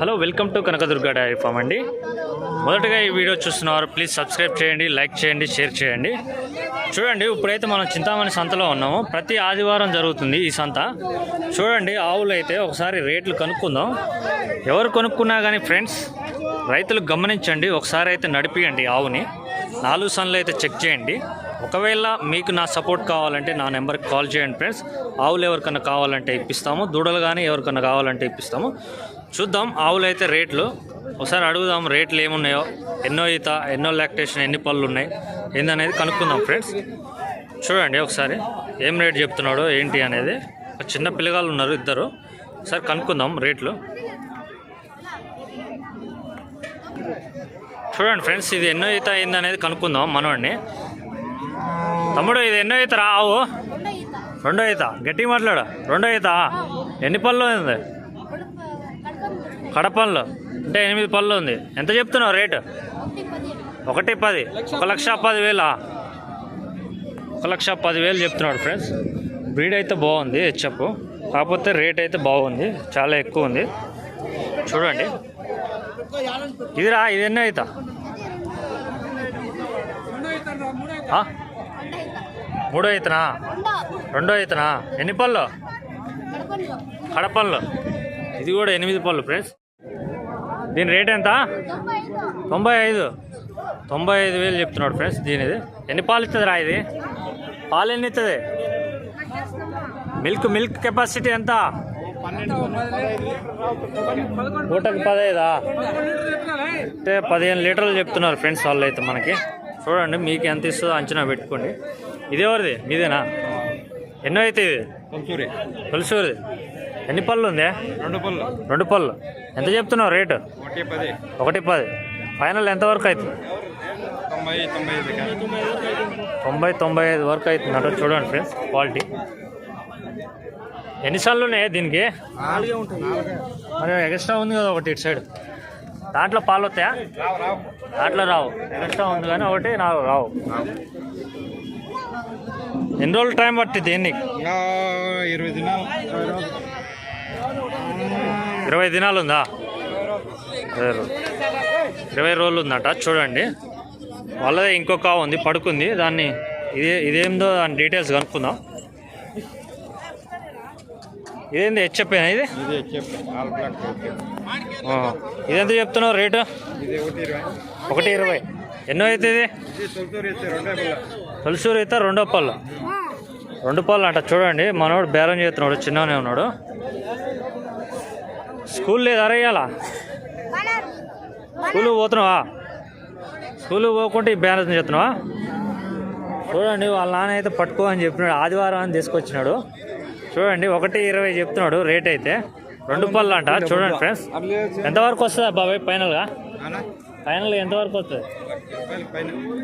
Hello welcome to Kanakadurga dairy farm అండి. మొదటగా ఈ వీడియో చూస్తున్నవారు ప్లీజ్ సబ్స్క్రైబ్ చేయండి లైక్ చేయండి షేర్ చేయండి. చూడండి ఇప్పుడైతే మనం చింతామణి సంతలో ఉన్నాము. ప్రతి ఆదివారం జరుగుతుంది ఈ సంత. చూడండి ఆవులు అయితే ఒకసారి రేట్లు కనుక్కుందాం. ఎవరు కొనుక్కున్నా కానీ ఫ్రెండ్స్ రైతులు గమనించండి ఒకసారి అయితే నడిపియండి ఆవుని. నాలుగు సన్లు అయితే చెక్ చేయండి. ఒకవేళ మీకు నా సపోర్ట్ కావాలంటే నా నెంబర్కి కాల్ చేయండి ఫ్రెండ్స్ ఆవులు ఎవరికన్నా కావాలంటే ఇప్పిస్తాము. దూడలు కానీ ఎవరికన్నా కావాలంటే ఇప్పిస్తాము. చూద్దాం ఆవులు అయితే రేట్లు. ఒకసారి అడుగుదాం రేట్లు ఏమున్నాయో. ఎన్నో ఈత ఎన్నో లాక్టేషన్ ఎన్ని పళ్ళు ఉన్నాయి. ఏందనేది కనుక్కుందాం ఫ్రెండ్స్. చూడండి ఒకసారి ఏం రేట్ చెప్తున్నాడో ఏంటి అనేది. ఒక చిన్న పిల్లగాళ్ళు ఉన్నారు ఇద్దరు. ఒకసారి కనుక్కుందాం రేట్లు. చూడండి ఫ్రెండ్స్ ఇది ఎన్నో ఈత అయింది అనేది కనుక్కుందాం మనవాడిని తమ్ముడు ఇది ఎన్నో ఈత రా ఆవు రెండో ఈత. గట్టిగా మాట్లాడు. రెండో ఈత. ఎన్ని పళ్ళు ఉంది? కడపళ్ళు అంటే ఎనిమిది పళ్ళు ఉంది. ఎంత చెప్తున్నావు రేటు? ఒకటి పది. ఒక లక్ష పదివేలా? ఒక లక్ష పది వేలు చెప్తున్నాడు ఫ్రెండ్స్. బ్రీడ్ అయితే బాగుంది హెచ్ఎఫ్. కాకపోతే రేట్ అయితే బాగుంది చాలా ఎక్కువ ఉంది. చూడండి. ఇదిరా ఇది ఎన్నో అవుతా మూడో అవుతున్నా రెండో అవుతున్నా ఎన్ని పళ్ళు కడపళ్ళు ఇది కూడా ఎనిమిది పళ్ళు ఫ్రెండ్స్. దీని రేట్ ఎంత? తొంభై ఐదు. తొంభై ఐదు. వేలు చెప్తున్నాడు ఫ్రెండ్స్ దీనిది. ఎన్ని పాలు ఇస్తుంది రా ఇది? పాలు ఎన్ని ఇస్తుంది మిల్క్ మిల్క్ కెపాసిటీ ఎంత? పూటకి పదైదా అంటే పదిహేను లీటర్లు చెప్తున్నారు ఫ్రెండ్స్ వాళ్ళు అయితే మనకి. చూడండి మీకు ఎంత ఇస్తుందో అంచనా పెట్టుకోండి. ఇది ఎవరిది? మీదేనా? ఎన్నో అయితే ఇది? పులుసూరిది. ఎన్ని పళ్ళు ఉంది? రెండు పళ్ళు. రెండు పళ్ళు. ఎంత చెప్తున్నావు రేటు? ఒకటి పది. ఒకటి పది. ఫైనల్ ఎంతవరకు అవుతుంది? తొంభై తొంభై ఐదు వరకు అవుతుందంట చూడండి ఫ్రెండ్స్ క్వాలిటీ ఎన్నిసార్లు ఉన్నాయి దీనికి? మరి ఎక్స్ట్రా ఉంది కదా ఒకటి ఇటు సైడ్ దాంట్లో పాలు వస్తాయా? దాంట్లో రావు. ఎక్స్ట్రా ఉంది కానీ ఒకటి నాకు రావు. ఎన్ని రోజులు టైం పట్టింది ఎన్ని ఇరవై దినాలు. ఇరవై దినాలు ఉందా ఇరవై రోజులు ఇరవై రోజులు ఉందట చూడండి. వాళ్ళదే ఇంకొక ఉంది పడుకుంది. దాన్ని ఇదే ఇదేందో దాని డీటెయిల్స్ కనుక్కుందాం. ఇదేంది హెచ్చెప్పేనా ఇది. ఇదెంత చెప్తున్నావు రేటు? ఇది ఒకటి ఇరవై. ఎన్నో అయితే ఇది? తొలిసూరు అయితే రెండో పళ్ళు. రెండు పళ్ళు. అంట చూడండి. మనోడు బేరం చేస్తున్నాడు చిన్ననే ఉన్నాడు. స్కూల్ లేదా అరయ్యాలా స్కూల్ పోతున్నావా? స్కూల్ పోకుంటే ఈ బేరం చెప్తున్నావా? చూడండి వాళ్ళ నాన్న అయితే పట్టుకో అని చెప్పినాడు. ఆదివారం అని తీసుకొచ్చినాడు. చూడండి ఒకటి ఇరవై చెప్తున్నాడు రేట్ అయితే. రెండు పళ్ళు అంట చూడండి ఫ్రెండ్స్ ఎంతవరకు వస్తుంది బాబాయ్ ఫైనల్గా ఫైనల్ ఎంతవరకు వస్తుంది?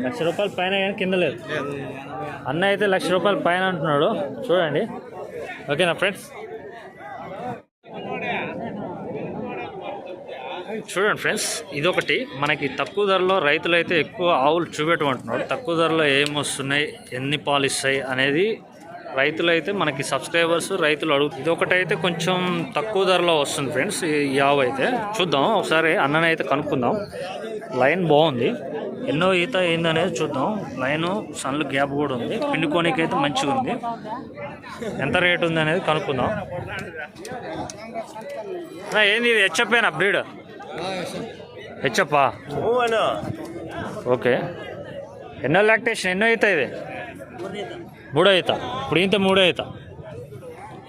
లక్ష రూపాయల పైన కానీ కింద లేదు. లేదు. అన్న అయితే లక్ష రూపాయల పైన అంటున్నాడు. చూడండి. ఓకేనా ఫ్రెండ్స్ చూడండి ఫ్రెండ్స్ ఇదొకటి. మనకి తక్కువ ధరలో రైతులు అయితే ఎక్కువ ఆవులు చూపెట్టమంటున్నాడు తక్కువ ధరలో ఏం వస్తున్నాయి ఎన్ని పాలు ఇస్తాయి అనేది రైతులు అయితే మనకి సబ్స్క్రైబర్స్ రైతులు అడుగు ఇదొకటైతే కొంచెం తక్కువ ధరలో వస్తుంది ఫ్రెండ్స్ ఈ ఆవు అయితే. చూద్దాం ఒకసారి అన్నని అయితే కనుక్కుందాం. లైన్ బాగుంది. ఎన్నో ఈత ఏందనేది చూద్దాం. లైన్ సన్లు గ్యాప్ కూడా ఉంది. పిండుకోనికి అయితే మంచిగా ఉంది ఎంత రేట్ ఉంది అనేది కనుక్కుందాం ఏంది ఇది? హెచ్ఎప్పేనా బ్రీడ్? హెచ్ఎప్పా ఓకే. ఎన్నో లాక్టేషన్ ఎన్నో ఈత ఇది? మూడో ఈత. ఇప్పుడు ఇంత మూడో ఈత.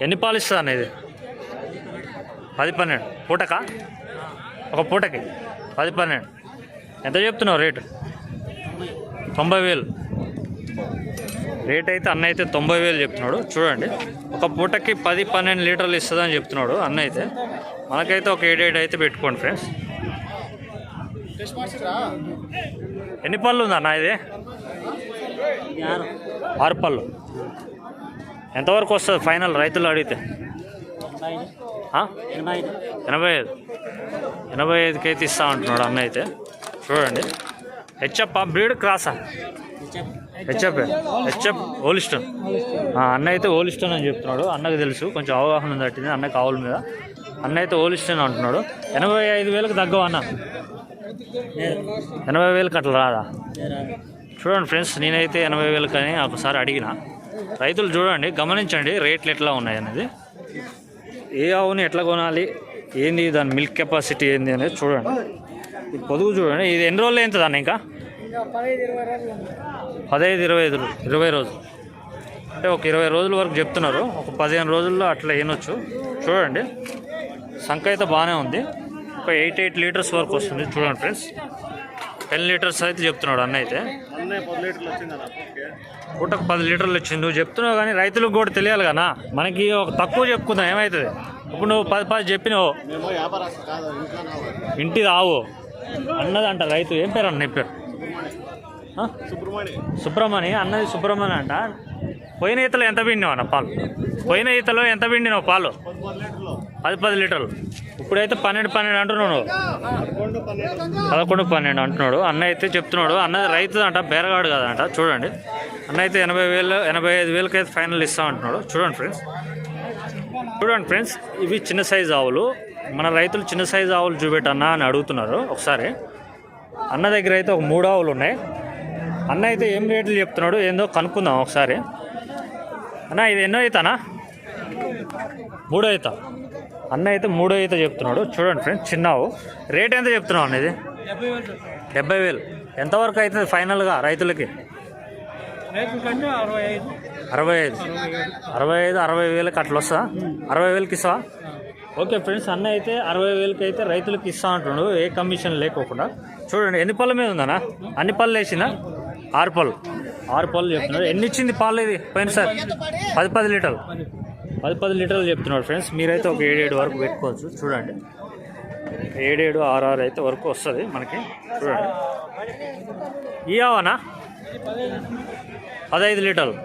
ఎన్ని పాలు ఇస్తుంది అన్న ఇది? పది పన్నెండు. పూటకా? ఒక పూటకి పది పన్నెండు. ఎంత చెప్తున్నావు రేటు? తొంభై వేలు. రేట్ అయితే అన్న అయితే తొంభై వేలు చెప్తున్నాడు. చూడండి. ఒక పూటకి పది పన్నెండు లీటర్లు ఇస్తుందని చెప్తున్నాడు అన్న అయితే. మనకైతే ఒక ఏడేడు అయితే పెట్టుకోండి ఫ్రెండ్స్. ఎన్ని పళ్ళు ఉంది అన్న ఇది? ఆరు. పళ్ళు. ఎంతవరకు వస్తుంది ఫైనల్ రైతులు అడిగితే? ఎనభై ఐదు. ఎనభై ఐదుకి అయితే ఇస్తా అంటున్నాడు అన్న అయితే. చూడండి. హెచ్ఎప్ బ్రీడ్ క్రాసా? హెచ్ఎఫ్. HF Holstein. అన్న అయితే ఓలిస్టన్ అని చెప్తున్నాడు. అన్నకు తెలుసు. కొంచెం అవగాహన ఉంది తట్టింది అన్నకి ఆవుల మీద. అన్న అయితే ఓలిస్టన్ అంటున్నాడు. ఎనభై ఐదు వేలకు తగ్గవు అన్న. ఎనభై వేలకు అట్లా రాదా? చూడండి ఫ్రెండ్స్ నేనైతే ఎనభై వేలకు అని ఒకసారి అడిగిన. రైతులు చూడండి గమనించండి రేట్లు ఎట్లా ఉన్నాయి అనేది. ఏ ఆవుని ఎట్లా కొనాలి? ఏంది దాని మిల్క్ కెపాసిటీ ఏంది అనేది చూడండి. ఇది పొదుగు చూడండి. ఇది ఎన్ని రోజులు అవుతుంది అన్న ఇంకా? పదహైదు ఇరవై ఐదు ఇరవై రోజులు. అంటే ఒక ఇరవై రోజుల వరకు చెప్తున్నారు. ఒక పదిహేను రోజుల్లో అట్లా ఏనొచ్చు. చూడండి. సంఖ అయితే బాగానే ఉంది. ఒక ఎయిట్ ఎయిట్ లీటర్స్ వరకు వస్తుంది. చూడండి ఫ్రెండ్స్. టెన్ లీటర్స్ అయితే చెప్తున్నాడు అన్న అయితే. పది లీటర్లు పూటకు పది లీటర్లు వచ్చింది. నువ్వు చెప్తున్నావు కానీ రైతులకు కూడా తెలియాలి కదా మనకి ఒక తక్కువ చెప్పుకుందాం ఏమవుతుంది ఇప్పుడు నువ్వు పది పది చెప్పినావు. ఇంటిది ఆవు అన్నది అంట ఇంటి రావు. రైతు. ఏం పేరు అన్న పేరు? ఆ? సుబ్రహ్మణి. అన్నది సుబ్రహ్మణి అంట. పోయిన ఈతలో ఎంత పిండినావు అన్న పాలు? పోయిన ఈతలో ఎంత పిండినావు పాలు? పది పది లీటర్లు. ఇప్పుడైతే పన్నెండు పన్నెండు అంటున్నాడు. పదకొండు పన్నెండు అంటున్నాడు. అన్న అయితే చెప్తున్నాడు. అన్న రైతు అంట బేరగాడు కదంట. చూడండి. అన్న అయితే ఎనభై వేలు ఎనభై ఐదు వేలకి అయితే ఫైనల్ ఇస్తా అంటున్నాడు. చూడండి ఫ్రెండ్స్ చూడండి ఫ్రెండ్స్ ఇవి చిన్న సైజు ఆవులు. మన రైతులు చిన్న సైజు ఆవులు చూపెట్టన్నా అని అడుగుతున్నారు. ఒకసారి. అన్న దగ్గర అయితే ఒక మూడు ఆవులు ఉన్నాయి. అన్న అయితే ఏం రేట్లు చెప్తున్నాడు? ఏందో కనుక్కుందాం ఒకసారి. అన్న ఇది ఎన్నో అవుతానా మూడో అవుతా అన్న అయితే మూడో అయితే చెప్తున్నాడు. చూడండి ఫ్రెండ్స్ చిన్నావు. రేట్ ఎంత చెప్తున్నావు అన్న ఇది? డెబ్బై వేలు. ఎంతవరకు అవుతుంది ఫైనల్గా రైతులకి? అరవై ఐదు. అరవై ఐదు అరవై వేలకి అట్లా వస్తా? అరవై వేలకి ఇస్తా ఓకే ఫ్రెండ్స్ అన్న అయితే అరవై వేలకి అయితే రైతులకు ఇస్తా అంటున్నాడు. ఏ కమిషన్ లేకోకుండా. చూడండి ఎన్ని పళ్ళ మీద ఉందన్నా? అన్ని పళ్ళు వేసినా ఆరు పళ్ళు. ఆరు పళ్ళు చెప్తున్నాడు. ఎన్ని ఇచ్చింది పాలు ఇది? పోయిన సార్ పది పది లీటర్లు. పది పది లీటర్లు చెప్తున్నాడు ఫ్రెండ్స్. మీరైతే ఒక ఏడేడు వరకు పెట్టుకోవచ్చు. చూడండి. ఏడేడు ఆరు ఆరు అయితే వరకు వస్తుంది మనకి. చూడండి. ఈ ఆవనా? పదహైదు లీటర్లు.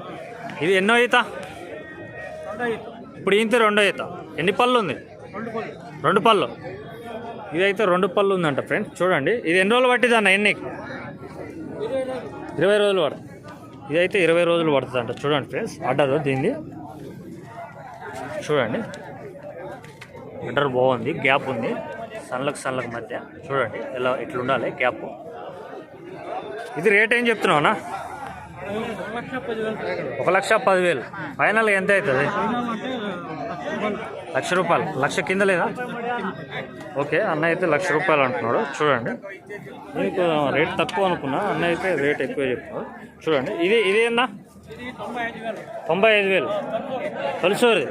ఇది ఎన్నో ఈత? ఇప్పుడు ఈత రెండో ఈత. ఎన్ని పళ్ళు ఉంది? రెండు పళ్ళు. ఇదైతే రెండు పళ్ళు ఉందంట ఫ్రెండ్స్ చూడండి. ఇది ఎన్ని రోజులు పట్టింది అన్న ఎన్ని? ఇరవై రోజులు పడుతుంది. ఇదైతే ఇరవై రోజులు పడుతుందంట. చూడండి ఫ్రెండ్స్. ఆర్డర్ దీన్ని? చూడండి. వింటర్ బాగుంది గ్యాప్ ఉంది. సన్లకు సన్లకు మధ్య. చూడండి ఎలా ఇట్లా ఉండాలి గ్యాప్ ఇది రేట్ ఏం చెప్తున్నావునా ఒక లక్ష పదివేలు. ఫైనల్ ఎంత అవుతుంది? లక్ష రూపాయలు. లక్ష కింద లేదా? ఓకే అన్న అయితే లక్ష రూపాయలు అంటున్నాడు. చూడండి. మీకు రేట్ తక్కువ అనుకున్నా అన్న అయితే రేట్ ఎక్కువ చెప్తున్నాడు. చూడండి ఇది ఇది ఏందా? తొంభై ఐదు వేలు. తొలిసూరి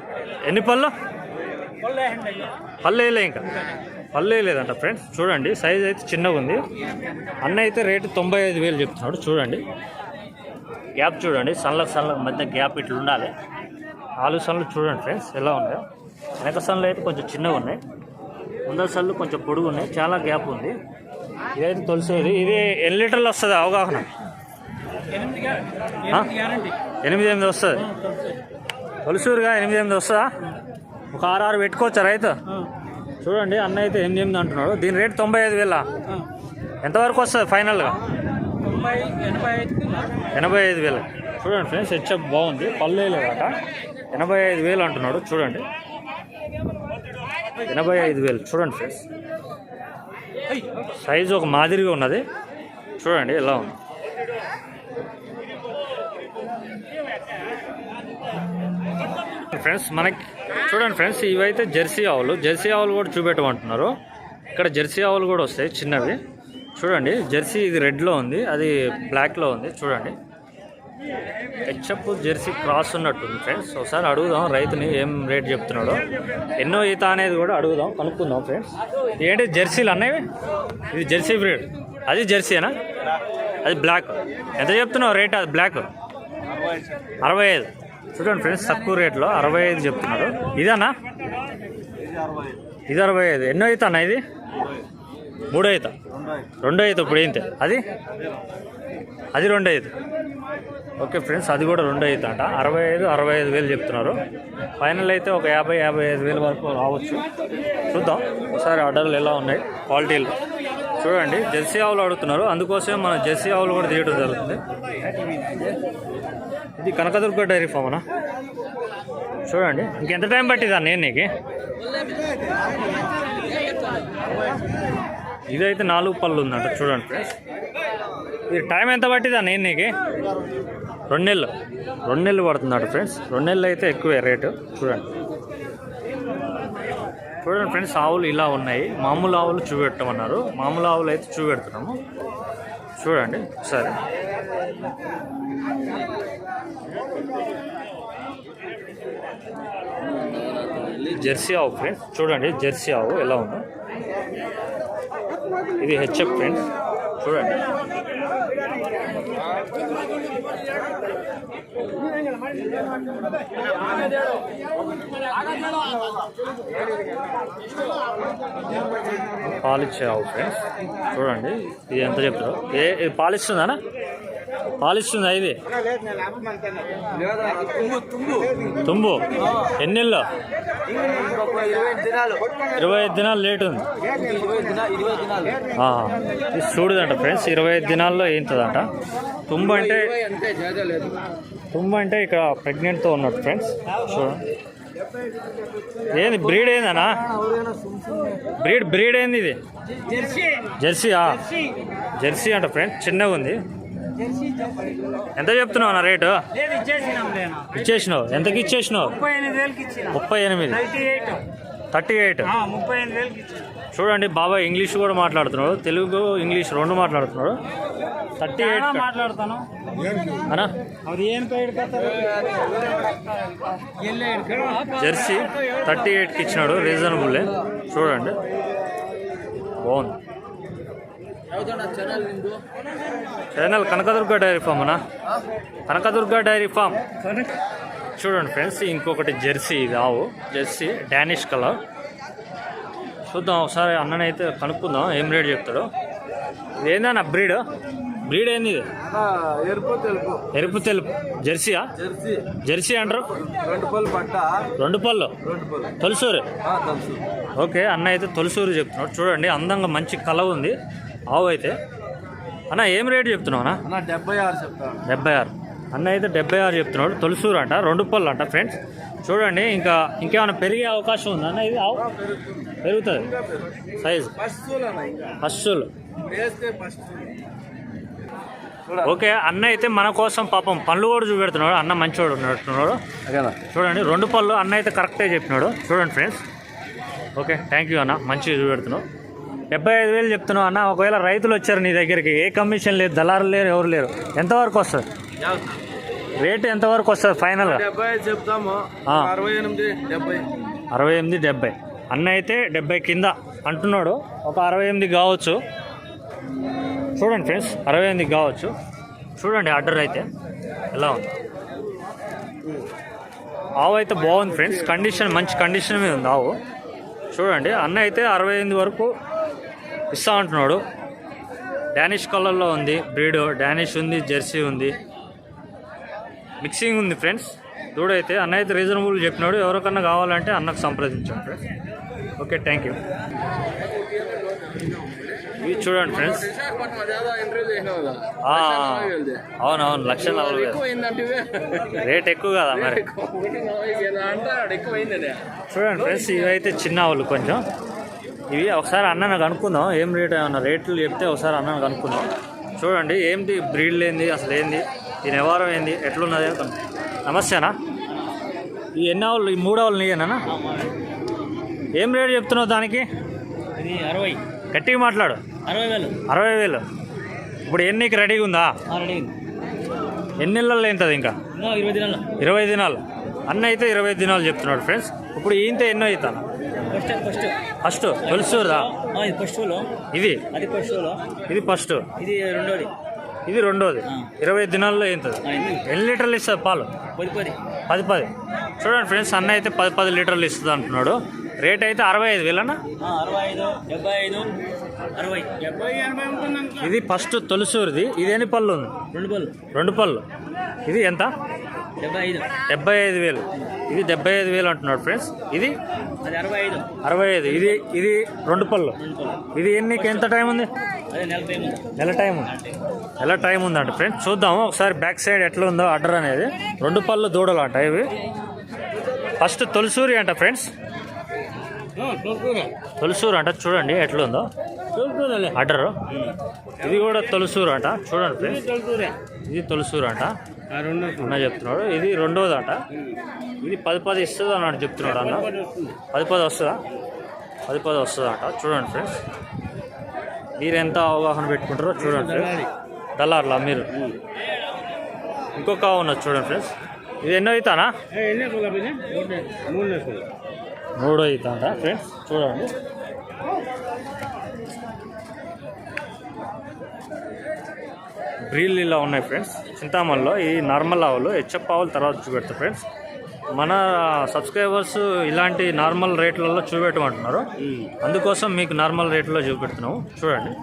ఎన్ని పళ్ళు? పళ్ళు వేయలే ఇంకా. పళ్ళు వేయలేదంట ఫ్రెండ్స్. చూడండి సైజ్ అయితే చిన్నగా ఉంది. అన్న అయితే రేటు తొంభై ఐదు వేలు చెప్తున్నాడు. చూడండి. గ్యాప్ చూడండి. సన్లకు సన్లకు మధ్య గ్యాప్ ఇట్లా ఉండాలి. నాలుగు సన్లు చూడండి ఫ్రెండ్స్ ఎలా ఉన్నాయో. వెనక సన్లు అయితే కొంచెం చిన్నగా ఉన్నాయి. ముందర సన్లు కొంచెం పొడుగు ఉన్నాయి చాలా గ్యాప్ ఉంది. ఇదైతే తొలిసేది ఇది ఎన్ని లీటర్లు వస్తుంది అవగాహన? ఎనిమిది ఎనిమిది వస్తుంది. తొలిసూరుగా ఎనిమిది ఎనిమిది వస్తుందా? ఒక ఆరు ఆరు పెట్టుకోవచ్చా రైతు? చూడండి అన్న అయితే ఎనిమిది ఎనిమిది అంటున్నాడు. దీని రేట్ తొంభై ఐదు వేల. ఎంతవరకు వస్తుంది ఫైనల్గా? ఎనభై ఐదు వేలు. చూడండి ఫ్రెండ్స్ హెచ్ఎఫ్ బాగుంది. పళ్ళు లేదట ఎనభై ఐదు వేలు అంటున్నాడు. చూడండి. ఎనభై ఐదు వేలు. చూడండి ఫ్రెండ్స్. సైజు ఒక మాదిరిగా ఉన్నది. చూడండి ఎలా ఉంది. ఫ్రెండ్స్ మనకి చూడండి ఫ్రెండ్స్ ఇవైతే జెర్సీ ఆవులు. జెర్సీ ఆవులు కూడా చూపెట్టమంటున్నారు. ఇక్కడ జెర్సీ ఆవులు కూడా వస్తాయి చిన్నవి. చూడండి జెర్సీ ఇది రెడ్లో ఉంది అది బ్లాక్లో ఉంది చూడండి. హెచ్ఎఫ్ జెర్సీ క్రాస్ ఉన్నట్టుంది ఫ్రెండ్స్. ఒకసారి అడుగుదాం రైతుని ఏం రేట్ చెప్తున్నాడో. ఎన్నో ఈత అనేది కూడా అడుగుదాం కనుక్కుందాం ఫ్రెండ్స్. ఏంటి జెర్సీలు అన్నవి ఇది జెర్సీ బ్రీడ్. అది జెర్సీనా? అది బ్లాక్ ఎంత చెప్తున్నావు రేట్ అది బ్లాక్ అరవై ఐదు. చూడండి ఫ్రెండ్స్ తక్కువ రేట్లో అరవై ఐదు చెప్తున్నారు. ఇదేనా ఇది అరవై ఐదు. ఎన్నో అవుతా అన్న ఇది? మూడో అవుతా రెండో అవుతా ఇప్పుడు ఏంటి? అది? అది రెండు ఐదు ఓకే ఫ్రెండ్స్ అది కూడా రెండు అవుతా అంట. అరవై ఐదు అరవై ఐదు వేలు చెప్తున్నారు. ఫైనల్ అయితే ఒక యాభై యాభై ఐదు వేల వరకు రావచ్చు. చూద్దాం. ఒకసారి ఆర్డర్లు ఎలా ఉన్నాయి? క్వాలిటీలు. చూడండి జెర్సీ ఆవులు అడుగుతున్నారు అందుకోసమే మన జెర్సీ ఆవులు కూడా తీయడం జరుగుతుంది. ఇది కనకదుర్గ డైరీ ఫామ్ అనా చూడండి ఇంకెంత టైం పట్టిందా నేను నీకు? ఇదైతే నాలుగు పళ్ళు ఉందంట చూడండి ఫ్రెండ్స్. ఇది టైం ఎంత పట్టిందా నేను నీకు? రెండు నెలలు. రెండు నెలలు పడుతుందట ఫ్రెండ్స్. రెండు నెలలు అయితే ఎక్కువే రేటు చూడండి. చూడండి ఫ్రెండ్స్ ఆవులు ఇలా ఉన్నాయి. మామూలు ఆవులు చూపెట్టమన్నారు. మామూలు ఆవులు అయితే చూపెడుతున్నాము. చూడండి సరే జెర్సీ ఆవు ఫ్రెండ్స్ చూడండి జెర్సీ ఆవు ఎలా ఉందో. ఇది హెచ్ఎఫ్ ఫ్రెండ్స్ చూడండి. పాలిచ్చే ఆవు ఫ్రెండ్స్ చూడండి ఇది ఎంత చెప్తారు. ఏ ఇది పాలిస్తుందా ఇది తుంబు. ఎన్నెల్లో ఇరవై ఐదు దినాలు లేట్ ఉంది. ఆహా. ఇది చూడదంట ఫ్రెండ్స్ ఇరవై ఐదు దినాల్లో ఏంటదంట? తుంబ అంటే తుంబ అంటే ఇక్కడ ప్రెగ్నెంట్తో ఉన్నట్టు ఫ్రెండ్స్ చూడండి. ఏంది బ్రీడ్ ఏందనా బ్రీడ్ బ్రీడ్ ఏంది ఇది? జెర్సీయా? జెర్సీ. అంట ఫ్రెండ్స్ చిన్నగా ఉంది ఎంత చెప్తున్నావు నా రేటు? ఇచ్చేసినావు. ఎంతకి ఇచ్చేసినావు? ముప్పై ఎనిమిది థర్టీ ఎయిట్. చూడండి బాబాయ్ ఇంగ్లీష్ కూడా మాట్లాడుతున్నాడు. తెలుగు ఇంగ్లీష్ రెండు మాట్లాడుతున్నాడు. Thirty eight. మాట్లాడతాను. అనా జెర్సీ థర్టీ ఎయిట్కి ఇచ్చినాడు. రీజనబుల్. చూడండి. బాగుంది. ఛానల్ కనకదుర్గ డైరీ ఫామ్ అనా కనకదుర్గ డైరీ ఫామ్ చూడండి ఫ్రెండ్స్ ఇంకొకటి జెర్సీ ఇది ఆవు జెర్సీ డానిష్ కలర్ చూద్దాం ఒకసారి అన్ననైతే కనుక్కుందాం ఏం రేట్ చెప్తాడు ఇది ఏందన్న బ్రీడ్ బ్రీడ్ ఏంది ఇది ఎరుపు తెలుపు ఎరుపు తెలుపు జెర్సీయా జెర్సీ జెర్సీ అంటారు రెండు పళ్ళు పట్ట రెండు పళ్ళు రెండు పళ్ళు తొలసూరు తెలుసు ఓకే అన్న అయితే తొలసూరు చెప్తున్నాడు చూడండి అందంగా మంచి కల ఉంది ఆవు అయితే? అన్న ఏం రేట్ చెప్తున్నావు అన్న? అన్న డెబ్బై ఆరు చెప్తాను. డెబ్బై ఆరు. అన్న అయితే డెబ్బై ఆరు చెప్తున్నాడు. తొలసూరు అంట రెండు పళ్ళు అంట ఫ్రెండ్స్ చూడండి ఇంకా ఇంకేమైనా పెరిగే అవకాశం ఉందా అన్న? ఇది ఆవు? పెరుగుతుంది. సైజు ఫస్ట్ ఓకే అన్న అయితే మన కోసం పాపం పళ్ళు కూడా చూపెడుతున్నాడు. అన్న మంచివాడు ఉన్నట్టున్నాడు. చూడండి రెండు పళ్ళు అన్న అయితే కరెక్టే చెప్పినాడు. చూడండి ఫ్రెండ్స్ ఓకే థ్యాంక్ యూ అన్న. మంచిగా చూపెడుతున్నావు. డెబ్బై ఐదు వేలు చెప్తున్నావు అన్న. ఒకవేళ రైతులు వచ్చారు నీ దగ్గరికి ఏ కమిషన్ లేదు దళారులు లేరు ఎవరు లేరు. ఎంతవరకు వస్తుంది? రేట్ ఎంతవరకు వస్తుంది ఫైనల్గా? డెబ్బై ఐదు చెప్తాము. అరవై ఎనిమిది డెబ్బై. అరవై ఎనిమిది డెబ్బై. అన్న అయితే డెబ్బై కింద అంటున్నాడు. ఒక అరవై ఎనిమిది కావచ్చు. చూడండి ఫ్రెండ్స్ అరవై ఎనిమిది కావచ్చు. చూడండి ఆర్డర్ అయితే ఎలా ఉంది. ఆవు అయితే బాగుంది ఫ్రెండ్స్. కండిషన్ మంచి కండిషన్ మీద ఉంది ఆవు. చూడండి అన్న అయితే అరవై ఎనిమిది వరకు ఇస్తా అంటున్నాడు. డానిష్ కలర్లో ఉంది బ్రీడ్ డానిష్ ఉంది జెర్సీ ఉంది. మిక్సింగ్ ఉంది ఫ్రెండ్స్. దూడైతే అన్న అయితే రీజనబుల్ చెప్పినాడు ఎవరికన్నా కావాలంటే అన్నకు సంప్రదించండి ఫ్రెండ్స్. Okay thank you. ఇవి చూడండి ఫ్రెండ్స్. అవునవును లక్ష నలభై. రేట్ ఎక్కువ కదా మరి. చూడండి ఫ్రెండ్స్ ఇవైతే చిన్న ఆవులు కొంచెం. ఇవి ఒకసారి అన్నను కనుక్కుందాం. ఏం రేట్ ఏమన్నా రేట్లు చెప్తే ఒకసారి అన్నను కనుక్కుందాం. చూడండి ఏంటి బ్రీడ్ ఏంది అసలు ఏంది ఈ నివారం ఏంది ఎట్లున్నది. నమస్తేనా? ఈ ఎన్ని ఆవులు ఈ మూడు ఆవులు నీయేనా? ఏం రేట్ చెప్తున్నావు దానికి? ఇది అరవై. గట్టిగా మాట్లాడు. అరవై వేలు. అరవై వేలు. ఇప్పుడు ఎన్నికి రెడీగా ఉందా? రెడీ ఎన్ని నెలల్లో ఏంటది ఇంకా? ఇంకా ఇరవై దినాలు ఇరవై దినాలు. అన్న అయితే ఇరవై దినాలు చెప్తున్నాడు ఫ్రెండ్స్. ఇప్పుడు ఈయంత ఎన్నో అవుతాను? ఫస్ట్ ఫస్ట్ ఫస్ట్ తొలిసూరుదా ఇది ఫస్ట్ ఇది అది ఫస్ట్ ఇది ఫస్ట్ ఇది రెండోది. ఇది రెండోది. ఇరవై దినాల్లో ఏంటది ఎన్ని? లీటర్లు ఇస్తుంది పాలు? పది పది. పది పది. చూడండి ఫ్రెండ్స్ అన్న అయితే పది పది లీటర్లు ఇస్తుంది అంటున్నాడు. రేట్ అయితే అరవై ఐదు వేలన్నా ఇది ఫస్ట్ తొలిసూరిది. ఇది ఎన్ని పళ్ళు ఉంది? రెండు పళ్ళు. రెండు పళ్ళు. ఇది ఎంత? డెబ్బై ఐదు. డెబ్బై ఐదు వేలు. ఇది డెబ్బై ఐదు వేలు అంటున్నాడు ఫ్రెండ్స్. ఇది? అరవై ఐదు. ఇది ఇది రెండు పళ్ళు. ఇది ఎన్నికి ఎంత టైం ఉంది? నెల టైం ఉంది. నెల టైం ఉందంట ఫ్రెండ్స్. చూద్దాము ఒకసారి బ్యాక్ సైడ్ ఎట్లా ఉందో ఆర్డర్ అనేది. రెండు పళ్ళు దూడలు అంట ఇవి. ఫస్ట్ తొలిసూరి అంట ఫ్రెండ్స్. తొలిసూరు. అంట చూడండి ఎట్లుందో అడ్డరు. ఇది కూడా తొలిసూరు అంట చూడండి ఫ్రెండ్స్. ఇది తొలిసూరు అంట. అన్న చెప్తున్నాడు. ఇది రెండోది అంట ఇది పది పది ఇస్తుంది అన్నాడు చెప్తున్నాడు అన్న. పది పది వస్తుందా. పది పది వస్తుందా? అంట చూడండి ఫ్రెండ్స్. మీరు ఎంత అవగాహన పెట్టుకుంటారో చూడండి ఫ్రెండ్స్. దళారులా మీరు? ఇంకొక ఉన్నది చూడండి ఫ్రెండ్స్. ఇది ఎన్నో అవుతానా మూడు అవుతా ఫ్రెండ్స్ చూడండి. బ్రీల్ ఇలా ఉన్నాయి ఫ్రెండ్స్. చింతామణిలో ఈ నార్మల్ ఆవులు హెచ్ఎఫ్ ఆవులు తర్వాత చూపెడతా ఫ్రెండ్స్. మన సబ్స్క్రైబర్స్ ఇలాంటి నార్మల్ రేట్లలో చూపెట్టమంటున్నారు. అందుకోసం మీకు నార్మల్ రేట్లో చూపెడుతున్నాము. చూడండి.